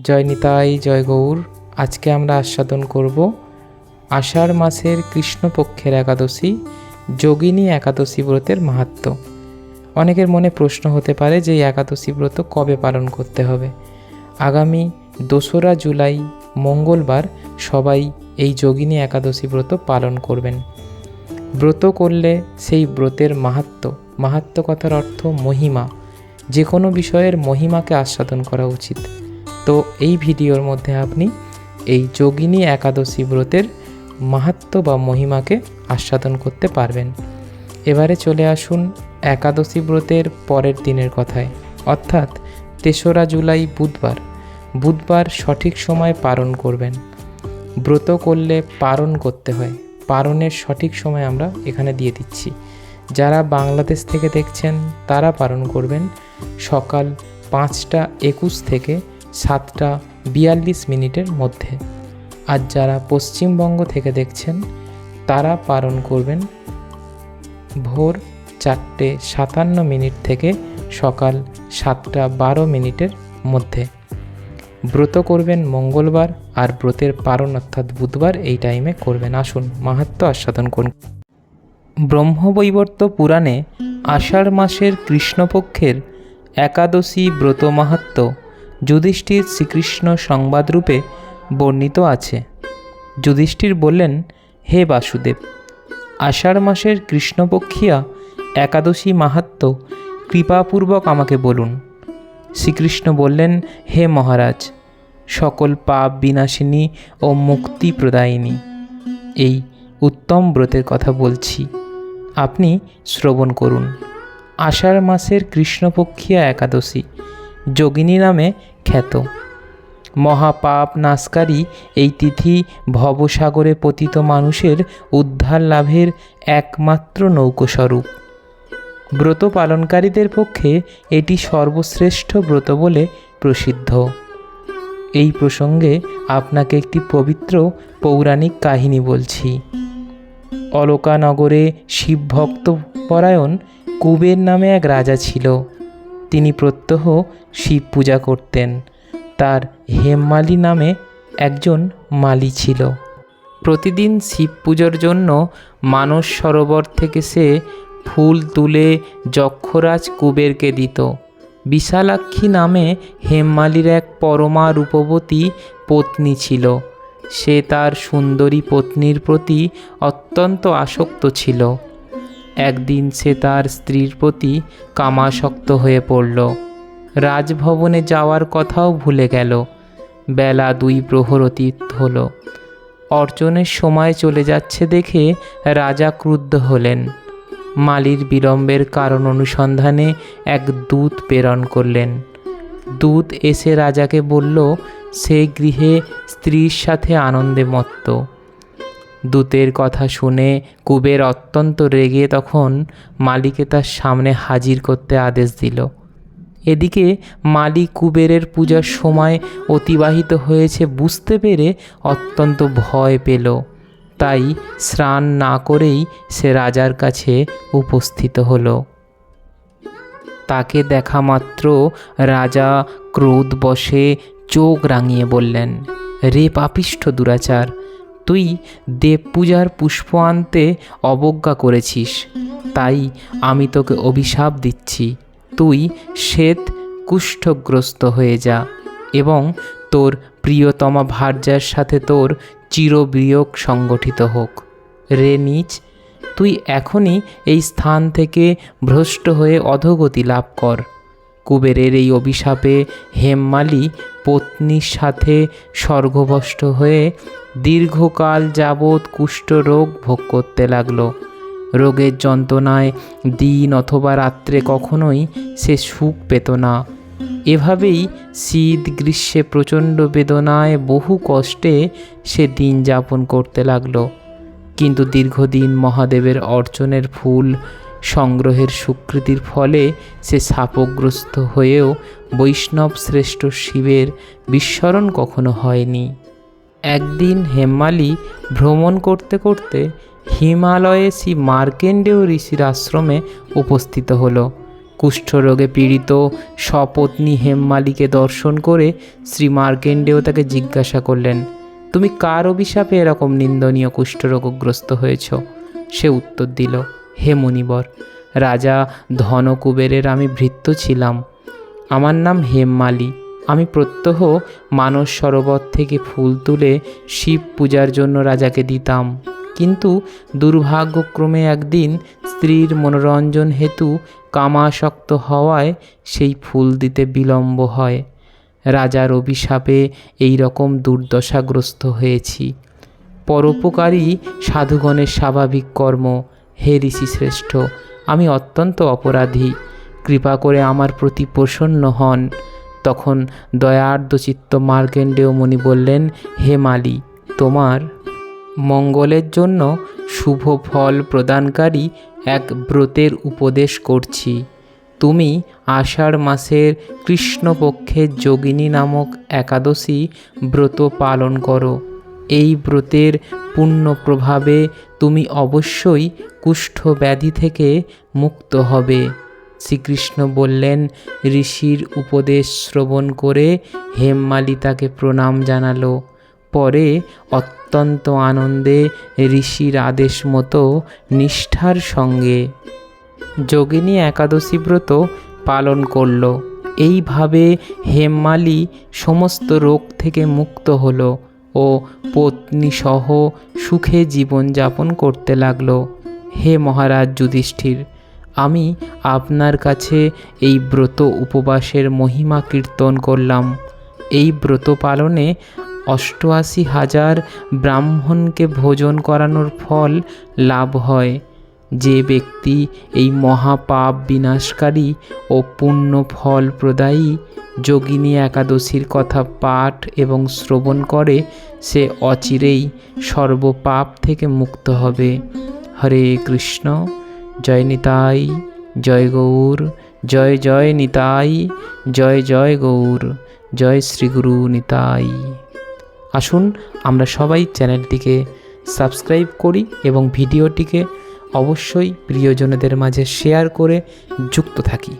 জয় নিতাই, জয় গৌর। আজকে আমরা আস্বাদন করব আষাঢ় মাসের কৃষ্ণপক্ষের একাদশী, যোগিনী একাদশী ব্রতের মাহাত্ম্য অনেকের মনে প্রশ্ন হতে পারে যে একাদশী ব্রত কবে পালন করতে হবে। আগামী দোসরা জুলাই মঙ্গলবার সবাই এই যোগিনী একাদশী ব্রত পালন করবেন। ব্রত করলে সেই ব্রতের মাহাত্ম্য মাহাত্ম্য কথার অর্থ মহিমা। যে কোনো বিষয়ের মহিমাকে আস্বাদন করা উচিত। তো এই ভিডিওর মধ্যে আপনি এই যোগিনী একাদশী ব্রতের মাহাত্ম্য বা মহিমাকে আস্বাদন করতে পারবেন। এবারে চলে আসুন একাদশী ব্রতের পরের দিনের কথায়, অর্থাৎ তেসরা জুলাই বুধবার। বুধবার সঠিক সময় পালন করবেন। ব্রত করলে পারণ করতে হয়। পারণের সঠিক সময় আমরা এখানে দিয়ে দিচ্ছি। যারা বাংলাদেশ থেকে দেখছেন, তারা পালন করবেন সকাল পাঁচটা একুশ থেকে সাতটা বিয়াল্লিশ মিনিটের মধ্যে। আর যারা পশ্চিমবঙ্গ থেকে দেখছেন, তারা পালন করবেন ভোর চারটে সাতান্ন মিনিট থেকে সকাল সাতটা বারো মিনিটের মধ্যে। ব্রত করবেন মঙ্গলবার আর ব্রতের পারণ অর্থাৎ বুধবার এই টাইমে করবেন। আসুন মাহাত্ম আস্বাদন করুন। ব্রহ্মবৈবর্ত পুরাণে আষাঢ় মাসের কৃষ্ণপক্ষের একাদশী ব্রত মাহাত্ম যুধিষ্ঠির শ্রীকৃষ্ণ সংবাদরূপে বর্ণিত আছে। যুধিষ্ঠির বললেন, হে বাসুদেব, আষাঢ় মাসের কৃষ্ণপক্ষিয়া একাদশী মাহাত্ম কৃপাপূর্বক আমাকে বলুন। শ্রীকৃষ্ণ বললেন, হে মহারাজ, সকল পাপ বিনাশিনী ও মুক্তি প্রদায়িনী, এই উত্তম ব্রতের কথা বলছি। আপনি শ্রবণ করুন। আষাঢ় মাসের কৃষ্ণপক্ষিয়া একাদশী যোগিনী নামে খ্যাত মহাপাপ নাশকারী এই তিথি ভবসাগরে পতিত মানুষের উদ্ধার লাভের একমাত্র নৌকস্বরূপ। ব্রত পালনকারীদের পক্ষে এটি সর্বশ্রেষ্ঠ ব্রত বলে প্রসিদ্ধ। এই প্রসঙ্গে আপনাকে একটি পবিত্র পৌরাণিক কাহিনী বলছি। অলকানগরে শিবভক্ত পরায়ণ কুবের নামে এক রাজা ছিল। তিনি প্রত্যহ শিব পূজা করতেন। তার হেমমালি নামে একজন মালি ছিল। প্রতিদিন শিব পুজোর জন্য মানস সরোবর থেকে সে ফুল তুলে যক্ষরাজ কুবেরকে দিত। বিশালাক্ষী নামে হেমমালির এক পরমা রূপবতী পত্নী ছিল। সে তার সুন্দরী পত্নীর প্রতি অত্যন্ত আসক্ত ছিল। একদিন সে তার স্ত্রীর প্রতি কামাসক্ত হয়ে পড়ল। রাজভবনে যাওয়ার কথাও ভুলে গেল। বেলা দুই প্রহর অতীত হলো। অর্জনের সময় চলে যাচ্ছে দেখে রাজা ক্রুদ্ধ হলেন। মালির বিলম্বের কারণ অনুসন্ধানে এক দূত প্রেরণ করলেন। দূত এসে রাজাকে বলল, সে গৃহে স্ত্রীর সাথে আনন্দে মত্ত। দূতের কথা শুনে কুবের অত্যন্ত রেগে তখন মালিকে তার সামনে হাজির করতে আদেশ দিল। এদিকে মালিক কুবেরের পূজার সময় অতিবাহিত হয়েছে বুঝতে পেরে অত্যন্ত ভয় পেল। তাই স্নান না করেই সে রাজার কাছে উপস্থিত হলো। তাকে দেখা মাত্র রাজা ক্রোধ বসে চোখ রাঙিয়ে বললেন, রে পাপিষ্ঠ দুরাচার তুই দেব পূজার পুষ্প আনতে অবজ্ঞা করেছিস। তাই আমি তোকে অভিশাপ দিচ্ছি। তুই শ্বেত কুষ্ঠগ্রস্ত হয়ে যা এবং তোর প্রিয়তমা ভার্যার সাথে তোর চিরবিয়োগ সংগঠিত হোক। রে নিচ, তুই এখনই এই স্থান থেকে ভ্রষ্ট হয়ে অধোগতি লাভ কর। কুবেরের এই অভিশাপে হেমমালি পত্নীর সাথে স্বর্গভষ্ট হয়ে দীর্ঘকাল যাবৎ কুষ্ঠরোগ ভোগ করতে লাগল। রোগের যন্ত্রণায় দিন অথবা রাত্রে কখনোই সে সুখ পেত না। এভাবেই শীত, গ্রীষ্মে প্রচণ্ড বেদনায় বহু কষ্টে সে দিন যাপন করতে লাগল। কিন্তু দীর্ঘদিন মহাদেবের অর্চনের ফুল সংগ্রহের স্বীকৃতির ফলে সে শাপগ্রস্ত হয়েও বৈষ্ণব শ্রেষ্ঠ শিবের বিস্মরণ কখনো হয়নি। একদিন হেমালি ভ্রমণ করতে করতে হিমালয়ে শ্রী মার্কেন্ডেয় ঋষির আশ্রমে উপস্থিত হলো। কুষ্ঠরোগে পীড়িত সপত্নী হেমমালিকে দর্শন করে শ্রী মার্কেন্ডেও তাকে জিজ্ঞাসা করলেন, তুমি কার অভিশাপে এরকম নিন্দনীয় কুষ্ঠরোগগ্রস্ত হয়েছ? সে উত্তর দিল হে মুনিবর রাজা ধনকুবেরের আমি ভৃত্য ছিলাম। আমার নাম হেমমালি। আমি প্রত্যহ মানস সরোবর থেকে ফুল তুলে শিব পূজার জন্য রাজাকে দিতাম। কিন্তু দুর্ভাগ্যক্রমে একদিন স্ত্রীর মনোরঞ্জন হেতু কামাসক্ত হওয়ায় সেই ফুল দিতে বিলম্ব হয়। রাজার অভিশাপে এই রকম দুর্দশাগ্রস্ত হয়েছি। পরোপকারী সাধুগণের স্বাভাবিক কর্ম হে ঋষি শ্রেষ্ঠ, আমি অত্যন্ত অপরাধী। কৃপা করে আমার প্রতি প্রসন্ন হন। তখন দয়ার্দ চিত্ত মার্কেন্ডেয় মুনি বললেন, হে মালি, তোমার মঙ্গলের জন্য শুভ ফল প্রদানকারী এক ব্রতের উপদেশ করছি। তুমি আষাঢ় মাসের কৃষ্ণপক্ষের যোগিনী নামক একাদশী ব্রত পালন করো। এই ব্রতের পূর্ণ প্রভাবে তুমি অবশ্যই কুষ্ঠ ব্যাধি থেকে মুক্ত হবে। শ্রীকৃষ্ণ বললেন, ঋষির উপদেশ শ্রবণ করে হেমমালি তাকে প্রণাম জানালো। পরে অত্যন্ত আনন্দে ঋষির আদেশ মতো নিষ্ঠার সঙ্গে যোগিনী একাদশী ব্রত পালন করল। এইভাবে হেমমালি সমস্ত রোগ থেকে মুক্ত হলো। ও পত্নী সহ সুখে জীবনযাপন করতে লাগল। হে মহারাজ যুধিষ্ঠির, আমি আপনার কাছে এই ব্রত উপবাসের মহিমা কীর্তন করলাম। এই ব্রত পালনে অষ্টআশি হাজার ব্রাহ্মণকে ভোজন করানোর ফল লাভ হয়। যে ব্যক্তি এই মহাপাপ বিনাশকারী ও পুণ্য ফল প্রদায়ী, যোগিনী একাদশীর কথা পাঠ এবং শ্রবণ করে, সে অচিরেই সর্বপাপ থেকে মুক্ত হবে। হরে কৃষ্ণ। জয় নিতাই। জয় গৌর। জয় জয় নিতাই। জয় জয় গৌর। জয় শ্রীগুরু নিতাই। আসুন আমরা সবাই চ্যানেলটিকে সাবস্ক্রাইব করি এবং ভিডিওটিকে অবশ্যই প্রিয়জনদের মাঝে শেয়ার করে যুক্ত থাকি।